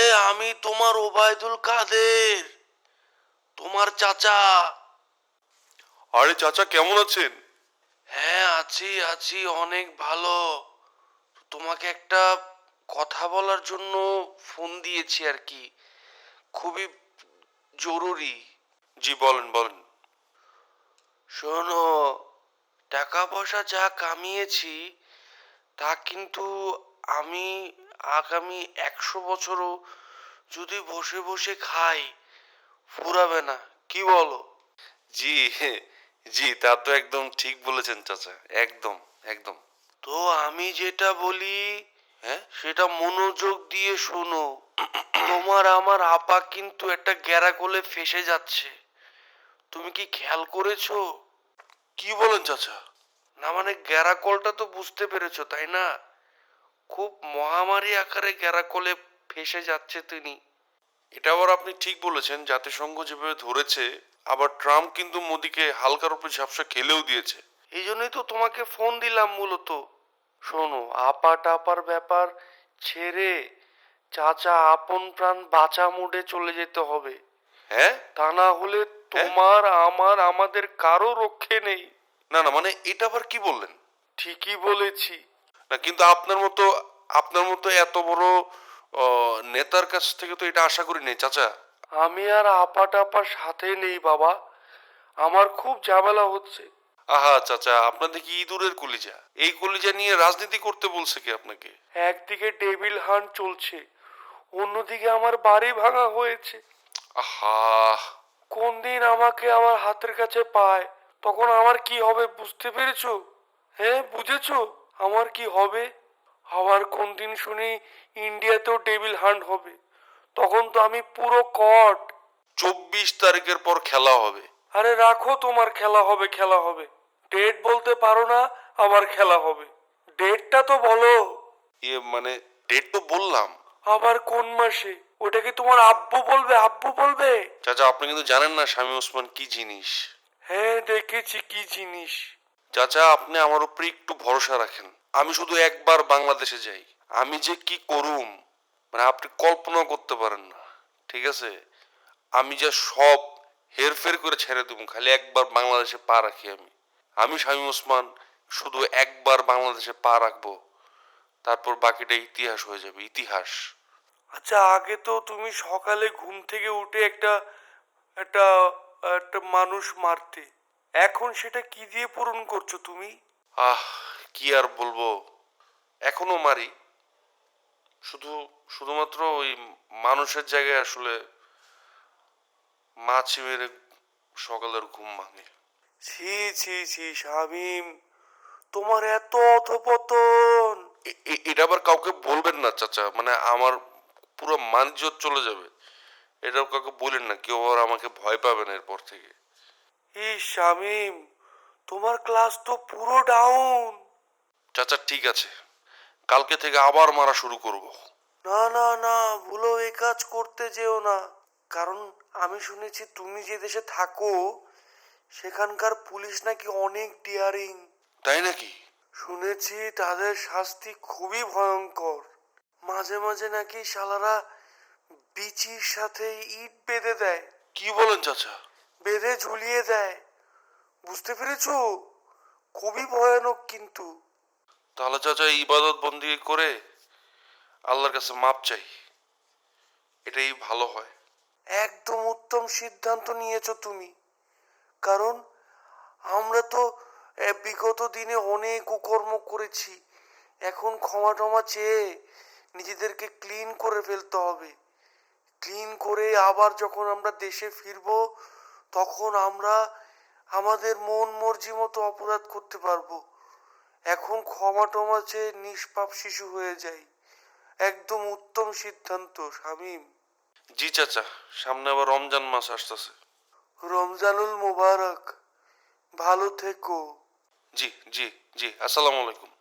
আমি তোমার ওবায়দুল কাদের তোমার চাচা। আরে চাচা কেমন আছেন? হ্যাঁ আছি আছি অনেক ভালো। তোমাকে একটা কথা বলার জন্য ফোন দিয়েছি আর কি। খুবই জরুরি। জি বলেন বলেন। শোনো টাকা পয়সা যা কামিয়েছি তা কিন্তু আমি আগামী একশো বছরও যদি বসে বসে খাই ফুরাবে না। কি বলো? জি জি তা তো একদম ঠিক বলেছেন চাচা একদম একদম। তো আমি যেটা বলি হ্যাঁ? সেটা মনোযোগ দিয়ে শোনো। তোমার আমার আপা কিন্তু একটা গ্যারাকলে ফেসে যাচ্ছে। তুমি কি খেয়াল করেছ? কি বলেন চাচা? না মানে গ্যারাকলটা তো বুঝতে পেরেছ তাই না? খুব মহামারী আকারে গ্যারাকলে ফেসে যাচ্ছে তিনি। এটা আবার আপনি ঠিক বলেছেন জাতিসংঘ যেভাবে ধরেছে আবার ট্রাম্প কিন্তু মোদিকে হালকার উপরে ঝাপসা খেলেও দিয়েছে। এই জন্যই তো তোমাকে ফোন দিলাম মূলত। শোনো আপা টাপার ব্যাপার ছেড়ে চাচা আপন প্রাণ বাঁচা মোডে চলে যেতে হবে। হ্যাঁ? তা না হলে তোমার আমার আমাদের কারও রক্ষে নেই। না না মানে এটা আবার কি বললেন? ঠিকই বলেছি। না কিন্তু আপনার মতো আপনার মতো এত বড় নেতার কাছ থেকে তো এটা আশা করি নেই চাচা। আমি আর আপা টাপার সাথে নেই বাবা। আমার খুব ঝামেলা হচ্ছে। আহা চাচা আপনাদের কি ইঁদুরের কলিজা? এই কলিজা নিয়ে রাজনীতি করতে বলছে কি আপনাকে? একদিকে ডেভিল হান্ট চলছে অন্যদিকে আমার বাড়ি ভাঙা হয়েছে। আহা। কোন দিন আমাকে আমার হাতের কাছে পায় তখন আমার কি হবে বুঝতে পেরেছ? হ্যাঁ বুঝেছ? আমার কি হবে? আবার কোন দিন শুনি ইন্ডিয়াতেও টেবিল হান্ট হবে। তখন তো আমি পুরো কট চব্বিশ তারিখের পর খেলা হবে। আরে রাখো তোমার খেলা হবে খেলা হবে। ডেট বলতে পারো না আবার খেলা হবে। ডেটটা তো বলো। ইয়ে মানে ডেট তো বললাম। আবার কোন মাসে? ওটা কি তোমার আব্বু বলবে? আব্বু বলবে? চাচা আপনি কিন্তু জানেন না স্বামী ওসমান কি জিনিস। হ্যাঁ দেখেছি কি জিনিস। চাচা, আপনি আমার উপরে একটু ভরসা রাখেন। আমি শুধু একবার বাংলাদেশে যাই। আমি যে কি করুম মানে আপনি কল্পনা করতে পারেন না, ঠিক আছে? আমি যা সব হেরফের করে ছেড়ে দেবো, খালি একবার বাংলাদেশে পা রাখি আমি। আমি স্বামী ওসমান, শুধু একবার বাংলাদেশে পা রাখব, তারপর বাকিটা ইতিহাস হয়ে যাবে, ইতিহাস। আচ্ছা আগে তো তুমি সকালে ঘুম থেকে উঠে একটা একটা একটা মানুষ মারতে। এখন সেটা কি দিয়ে পূরণ করছ তুমি? আহ কি আর বলব? এখনও মারি। শুধু শুধুমাত্র ওই মানুষের জায়গায় আসলে মাছি মেরে সকালের ঘুম ভাঙে। ছি ছি ছি শামিম তোমার এত অধপতন। এটা আবার কাউকে বলবেন না চাচা। মানে আমার পুরো মানজত চলে যাবে। এটা কাউকে বলেন না কেউ আবার আমাকে ভয় পাবে না এরপর থেকে। এই শামিম তোমার ক্লাস তো পুরো ডাউন চাচা ঠিক আছে। কালকে থেকে আবার মারা শুরু করব। না না না ভুলো এই কাজ করতে যেও না। কারণ আমি শুনেছি তুমি যে দেশে থাকো সেখানকার পুলিশ নাকি অনেক ডিয়ারিং তাই নাকি? শুনেছি তাদের শাস্তি খুবই ভয়ঙ্কর। মাঝে মাঝে নাকি শালারা বিচির সাথে ইট বেঁধে দেয়। কি বলেন চাচা? বেঁধে ঝুলিয়ে দেয়। বুঝতে পেরেছ? খুবই ভয়ানক কিন্তু। তাহলে চাচা ইবাদত বন্দি করে আল্লাহর কাছে মাপ চাই। এটাই ভালো হয়। একদম উত্তম সিদ্ধান্ত নিয়েছো তুমি। কারণ আমরা তো বিগত দিনে অনেক কুকর্ম করেছি। এখন ক্ষমা টমা চেয়ে নিজেদেরকে ক্লিন করে ফেলতে হবে। ক্লিন করে আবার যখন আমরা দেশে ফিরব তখন আমরা আমাদের মন মর্জি মতো অপরাধ করতে পারব। এখন ক্ষমা টমা চেয়ে নিষ্পাপ শিশু হয়ে যাই। একদম উত্তম সিদ্ধান্ত শামীম। জি চাচা সামনে আবার রমজান মাস আসতেছে। রমজানুল মুবারক। ভালো থেকো। জি জি জি আসসালামু আলাইকুম।